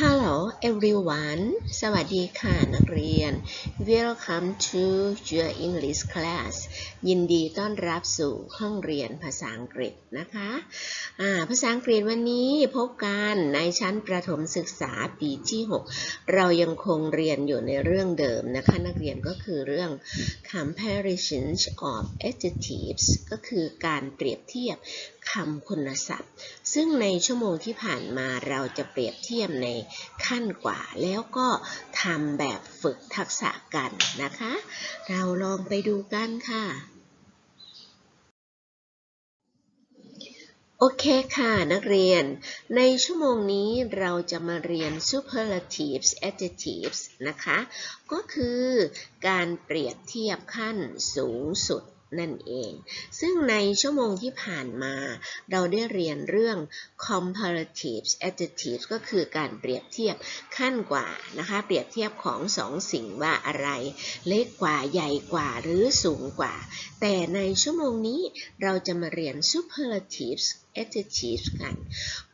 Hello everyone สวัสดีค่ะนักเรียน Welcome to your English class ยินดีต้อนรับสู่ห้องเรียนภาษาอังกฤษนะคะอ่าภาษาอังกฤษวันนี้พบกันในชั้นประถมศึกษาปีที่ 6 เรายังคงเรียนอยู่ในเรื่องเดิมนะคะ นักเรียนก็คือเรื่อง comparisons of adjectives ก็คือการเปรียบเทียบ คำคุณศัพท์ ซึ่งในชั่วโมงที่ผ่านมาเราจะเปรียบเทียบในขั้นกว่า แล้วก็ทำแบบฝึกทักษะกันนะคะ เราลองไปดูกันค่ะโอเคค่ะ นักเรียน ในชั่วโมงนี้เราจะมาเรียน superlatives adjectives นะคะ ก็คือการเปรียบเทียบขั้นสูงสุด นั่นเอง ซึ่งในชั่วโมงที่ผ่านมา เราได้เรียนเรื่อง comparative adjectives ก็คือการเปรียบเทียบขั้นกว่านะคะ เปรียบเทียบของสองสิ่งว่าอะไร เล็กกว่าใหญ่กว่าหรือสูงกว่า แต่ในชั่วโมงนี้เราจะมาเรียน superlatives adjective กัน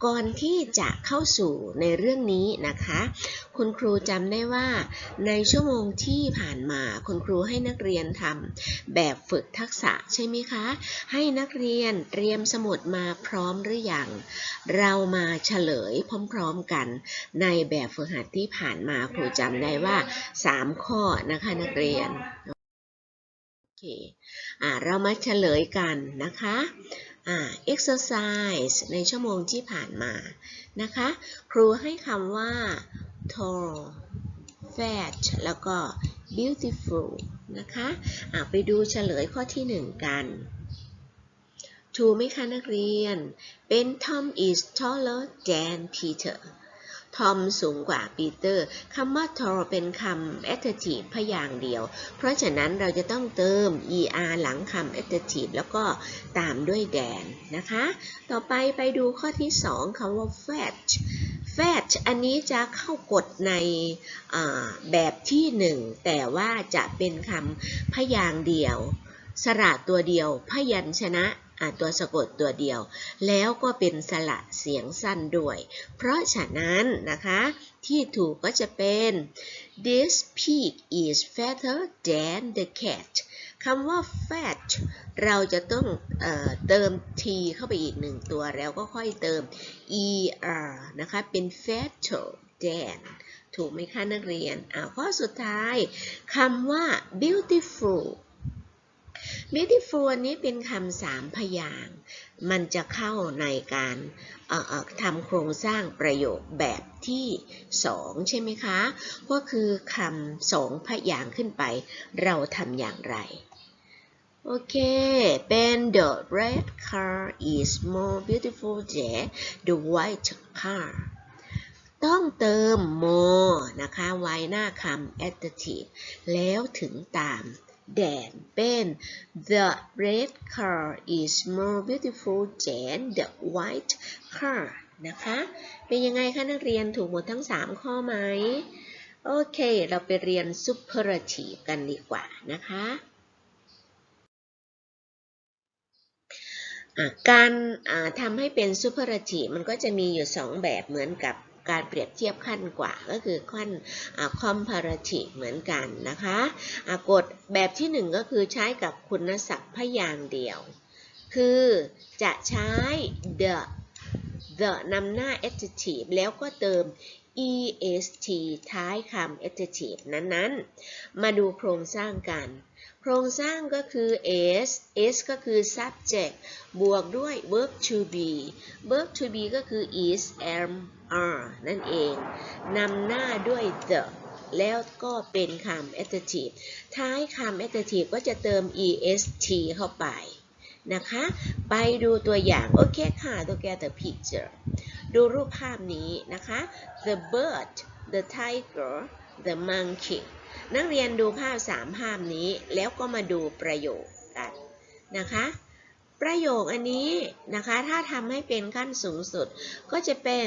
ก่อนที่จะเข้าสู่ในเรื่องนี้นะคะ คุณครูจำได้ว่า ในชั่วโมงที่ผ่านมาคุณครูให้นักเรียนทำแบบฝึกทักษะใช่ไหมคะ ให้นักเรียนเตรียมสมุดมาพร้อมหรือยัง เรามาเฉลยพร้อมๆกัน ในแบบฝึกหัดที่ผ่านมาครูจำได้ว่า 3 ข้อนะคะนักเรียน เคอ่าเรามาเฉลยกันนะคะอ่า exercise ในชั่วโมงที่ผ่านมานะคะ ครูให้คำว่า tall fat แล้วก็ beautiful นะคะอ่าไปดูเฉลยข้อที่หนึ่งกันถูกไหมคะนักเรียน เป็น Tom is taller than Peter ทอมสูงกว่าปีเตอร์คำว่า tall เป็นคำ adjective พยางค์เดียว เพราะฉะนั้นเราจะต้องเติม er หลังคำ adjective แล้วก็ตามด้วย than นะคะ ต่อไปไปดูข้อที่ 2คำว่า fat fat อันนี้จะเข้ากฎในแบบที่ 1 แต่ว่าจะเป็นคำพยางค์เดียว สระตัวเดียว พยัญชนะ ตัวสะกดตัวเดียว แล้วก็เป็นสระเสียงสั้นด้วย เพราะฉะนั้นนะคะที่ถูกก็จะเป็น this pig is fatter than the cat คำว่า fat เราจะต้องเออเติม t เข้าไปอีกหนึ่งตัวแล้วก็ค่อยเติม er นะคะ เป็น fatter than ถูกไหมคะนักเรียนอ่าข้อสุดท้ายคำว่า beautiful beautiful นี้เป็นคำสามพยาง มันจะเข้าในการทำโครงสร้างประโยคแบบที่สองใช่ไหมคะ ก็คือคำสองพยางขึ้นไป เราทำอย่างไร โอเค เป็น the red car is more beautiful than the white car ต้องเติม more นะคะ ไว้หน้าคำ adjective แล้วถึงตาม than เป็น the red car is more beautiful than the white car นะคะ เป็นยังไงคะนักเรียนถูกหมดทั้ง 3 ข้อไหม โอเค เราไปเรียน superlative กันดีกว่านะคะการทำให้เป็น superlative มันก็จะมีอยู่ 2 แบบเหมือนกับ การเปรียบเทียบขั้นกว่าก็คือขั้นอ่า comparative เหมือนกันนะคะอะกฎแบบที่ 1 ก็คือใช้กับคุณศัพท์พยางค์เดียว คือจะใช้ the the นำหน้า adjective แล้วก็เติม est ท้ายคำ adjective นั้นๆ มาดูโครงสร้างกัน โครงสร้างก็คือ s s ก็คือ subject บวกด้วย verb to be verb to be ก็คือ is am are นั่นเอง นำหน้าด้วย the แล้วก็เป็นคำ adjective ท้ายคำ adjective ก็จะเติม est เข้าไปนะคะ ไปดูตัวอย่าง โอเคค่ะ look at the picture ดูรูปภาพนี้นะคะ the bird the tiger the monkey นักเรียนดูภาพสามภาพนี้แล้วก็มาดูประโยคกันนะคะ ประโยคอันนี้นะคะ ถ้าทำให้เป็นขั้นสูงสุด ก็จะเป็น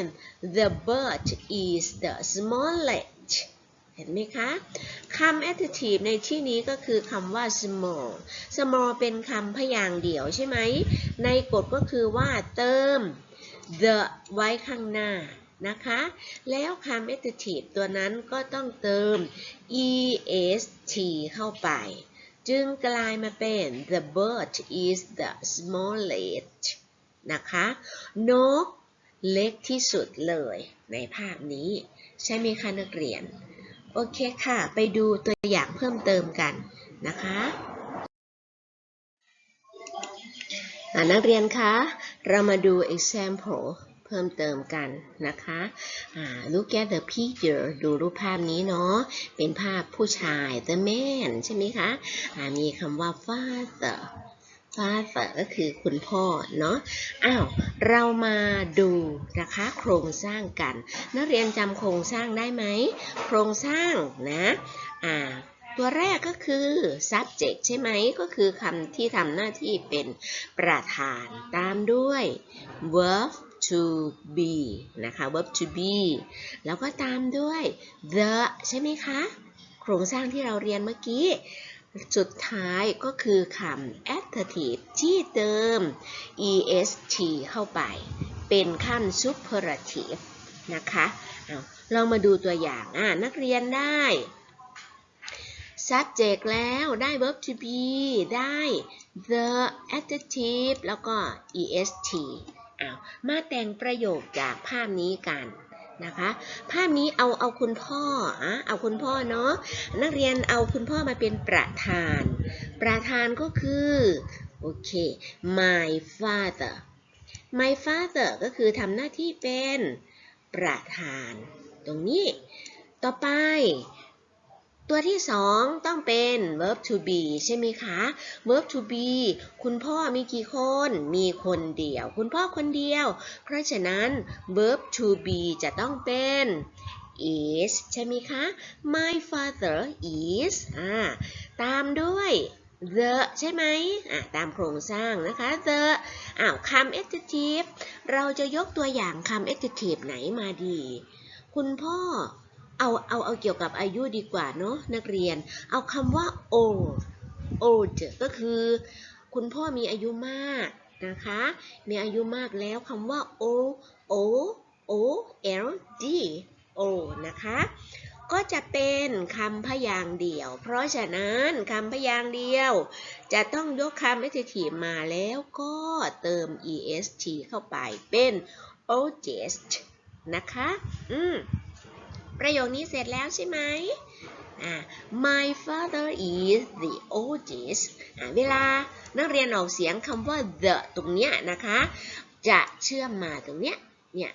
the bird is the smallest เห็นไหมคะคำ adjective ในที่นี้ก็คือคำว่า small small เป็นคำพยางค์เดี่ยวใช่ไหม ในกฎก็คือว่าเติม the ไว้ข้างหน้านะคะ แล้วคำ adjective ตัวนั้นก็ต้องเติม est เข้าไป จึงกลายมาเป็น the bird is the smallest นะคะ นกเล็กที่สุดเลยในภาพนี้ ใช่ไหมคะนักเรียน โอเคค่ะ ไปดูตัวอย่างเพิ่มเติมกันนะคะนักเรียนคะ เรามาดู example เพิ่มเติมกันนะคะอ่า look at the picture ดูรูปภาพนี้เนาะ เป็นภาพผู้ชาย the man ใช่ไหมคะอ่ามีคำว่า father father ก็คือคุณพ่อเนาะ อ้าว เรามาดูนะคะ โครงสร้างกัน นักเรียนจำโครงสร้างได้ไหม โครงสร้างนะอ่าตัวแรกก็คือ subject ใช่ไหม ก็คือคำที่ทำหน้าที่เป็นประธาน ตามด้วย verb to be นะคะ verb to be แล้วก็ตามด้วย the ใช่ไหมคะ โครงสร้างที่เราเรียนเมื่อกี้ สุดท้ายก็คือคำ adjective ที่เติม est เข้าไป เป็นคำ superlative นะคะเอาเรามาดูตัวอย่างอ่านักเรียนได้ subject แล้วได้ verb to be ได้ the adjective แล้วก็ est อ้าวมาแต่งประโยคจากภาพนี้กันนะคะ ภาพนี้เอาเอาคุณพ่ออะเอาคุณพ่อเนาะนักเรียนเอาคุณพ่อมาเป็นประธาน ประธานก็คือโอเค my father my father ก็คือทำหน้าที่เป็นประธาน ตรงนี้ ต่อไป ตัวที่สองต้องเป็น verb to be ใช่ไหมคะ verb to be คุณพ่อมีกี่คน มีคนเดียว คุณพ่อคนเดียว เพราะฉะนั้น verb to be จะต้องเป็น is ใช่ไหมคะ my father is อ่าตามด้วย the ใช่ไหมอ่าตามโครงสร้างนะคะ the อ้าวคำ adjective เราจะยกตัวอย่างคำ adjective ไหนมาดี คุณพ่อ เอาเอาเอาเกี่ยวกับอายุดีกว่าเนาะนักเรียน เอาคำว่า old old ก็คือ คุณพ่อมีอายุมากนะคะ มีอายุมากแล้วคำว่า o o o l d o นะคะ ก็จะเป็นคำพยางค์เดียว เพราะฉะนั้นคำพยางค์เดียว จะต้องยกคำ adjective มาแล้วก็เติม est เข้าไปเป็น oldest นะคะ อืม ประโยคนี้เสร็จแล้วใช่ไหม My father is the oldest เวลานักเรียนออกเสียงคำว่า the ตรงเนี้ยนะคะ จะเชื่อมมาตรงเนี้ย เนี่ย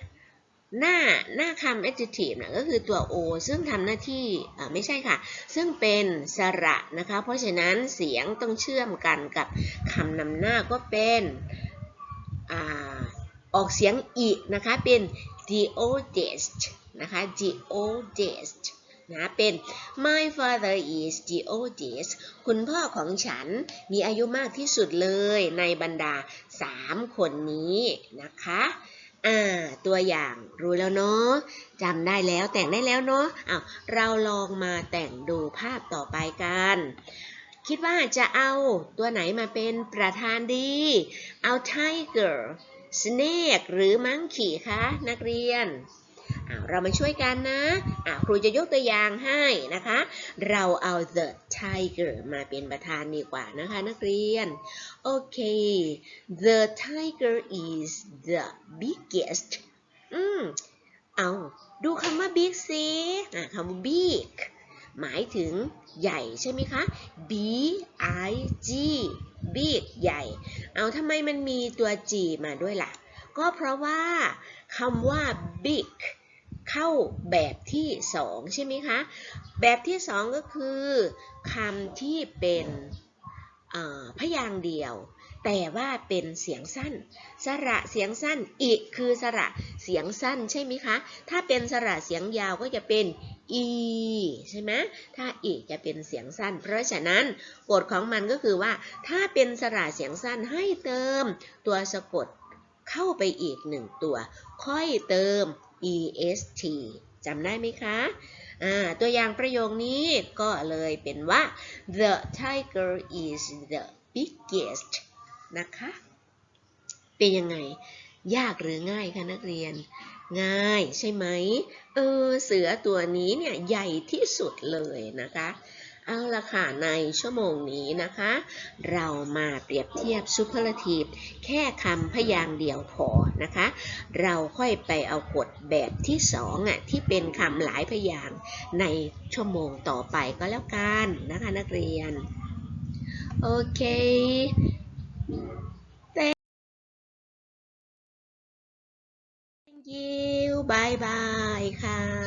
หน้า หน้าคำ adjective นะก็คือตัว o ซึ่งทำหน้าที่ไม่ใช่ค่ะ ซึ่งเป็นสระนะคะ เพราะฉะนั้นเสียงต้องเชื่อมกันกับคำนำหน้าก็เป็น ออกเสียงอีนะคะเป็น the oldest นะคะ the oldest นะเป็น my father is the oldest คุณพ่อของฉันมีอายุมากที่สุดเลยในบรรดา 3 คนนี้นะคะอ่าตัวอย่างรู้แล้วเนาะจำได้แล้วแต่งได้แล้วเนาะอ้าวเราลองมาแต่งดูภาพต่อไปกัน คิดว่าจะเอาตัวไหนมาเป็นประธานดี เอา tiger snake หรือ monkey คะนักเรียน เรามาช่วยกันนะะครูจะยกตัวอย่างให้นะคะ เราเอา the tiger มาเป็นประธานดีกว่านะคะนักเรียน โอเค the tiger is the biggest อืมเอาดูคำว่า big สิคำว่า big หมายถึงใหญ่ใช่ไหมคะ b i g big ใหญ่ เอาทำไมมันมีตัว g มาด้วยล่ะ ก็เพราะว่าคำว่า big เข้าแบบที่สองใช่ไหมคะ แบบที่สองก็คือคำที่เป็นพยางค์เดียว แต่ว่าเป็นเสียงสั้น สระเสียงสั้นอีกคือสระเสียงสั้นใช่ไหมคะ ถ้าเป็นสระเสียงยาวก็จะเป็น e ใช่ไหมถ้าอีจะเป็นเสียงสั้น เพราะฉะนั้นกฎของมันก็คือว่า ถ้าเป็นสระเสียงสั้นให้เติมตัวสะกดเข้าไปอีกหนึ่งตัว ค่อยเติม est จำได้ไหมคะตัวอย่างประโยคนี้ก็เลยเป็นว่า the tiger is the biggest นะคะ เป็นยังไง ยากหรือง่ายคะนักเรียน ง่ายใช่ไหมเออเสือตัวนี้เนี่ยใหญ่ที่สุดเลยนะคะ เอาละค่ะในชั่วโมงนี้นะคะ เรามาเปรียบเทียบ superlative แค่คำพยางค์เดียวพอนะคะ เราค่อยไปเอากฎแบบที่สองอะที่เป็นคำหลายพยางค์ในชั่วโมงต่อไปก็แล้วกันนะคะนักเรียนโอเค บายบายค่ะ